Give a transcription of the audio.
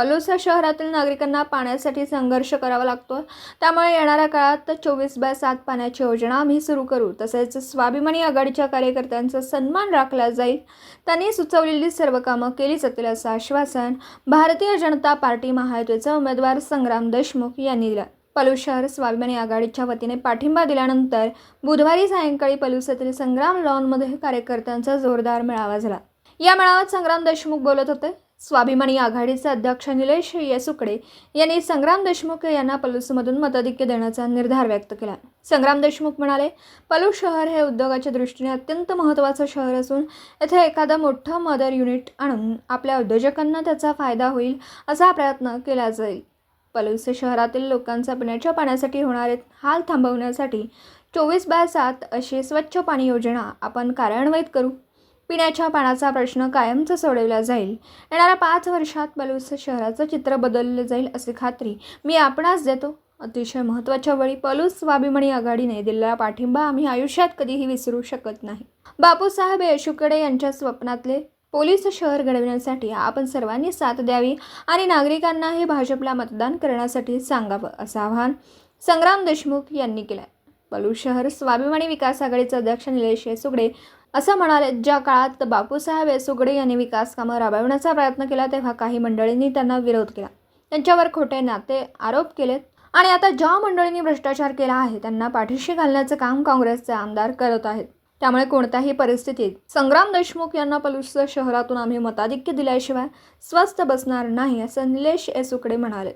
पलुसा शहरातील नागरिकांना पाण्यासाठी संघर्ष करावा लागतो. त्यामुळे येणाऱ्या काळात चोवीस बाय सात पाण्याची योजना आम्ही सुरू करू. तसेच स्वाभिमानी आघाडीच्या कार्यकर्त्यांचा सन्मान राखला जाईल. त्यांनी सुचवलेली सर्व कामं केली जातील असं आश्वासन भारतीय जनता पार्टी महायुतीचे उमेदवार संग्राम देशमुख यांनी दिलं. पलू शहर स्वाभिमानी आघाडीच्या वतीने पाठिंबा दिल्यानंतर बुधवारी सायंकाळी पलुसातील संग्राम लॉनमध्ये कार्यकर्त्यांचा जोरदार मेळावा झाला. या मेळाव्यात संग्राम देशमुख बोलत होते. स्वाभिमानी आघाडीचे अध्यक्ष निलेश येसुकडे यांनी संग्राम देशमुख यांना पलूसमधून मताधिक्य देण्याचा निर्धार व्यक्त केला. संग्राम देशमुख म्हणाले पलूस शहर हे उद्योगाच्या दृष्टीने अत्यंत महत्त्वाचं शहर असून येथे एखादं मोठं मदर युनिट आणून आपल्या उद्योजकांना त्याचा फायदा होईल असा प्रयत्न केला जाईल. पलूस शहरातील लोकांचा पिण्याच्या पाण्यासाठी होणारे हाल थांबवण्यासाठी चोवीस बाय सात अशी स्वच्छ पाणी योजना आपण कार्यान्वित करू. पिण्याच्या पाण्याचा प्रश्न कायमचा सोडवला जाईल. येणाऱ्या पाच वर्षात पलूस शहराचं चित्र बदललं जाईल अशी खात्री मी आपणास देतो. अतिशय महत्त्वाच्या वेळी पलूस स्वाभिमानी आघाडीने दिलेला पाठिंबा आम्ही आयुष्यात कधीही विसरू शकत नाही. बापूसाहेब येशुकडे यांच्या स्वप्नातले पोलीस शहर घडविण्यासाठी आपण सर्वांनी साथ द्यावी आणि नागरिकांनाही भाजपला मतदान करण्यासाठी सांगावं असं आवाहन संग्राम देशमुख यांनी केलं पलूस शहर स्वाभिमानी विकास आघाडीचे अध्यक्ष निलेश येसुगडे असं म्हणाले ज्या काळात बापूसाहेब येसुगडे यांनी विकास कामं राबविण्याचा प्रयत्न केला तेव्हा काही मंडळींनी त्यांना विरोध केला. त्यांच्यावर खोटे नाते आरोप केलेत. आणि आता ज्या मंडळींनी भ्रष्टाचार केला आहे त्यांना पाठीशी घालण्याचं काम काँग्रेसचे आमदार करत आहेत. त्यामुळे कोणत्याही परिस्थितीत संग्राम देशमुख यांना पलूस शहरातून आम्ही मताधिक्य दिल्याशिवाय स्वस्थ बसणार नाही असं निलेश येसुकडे म्हणाले.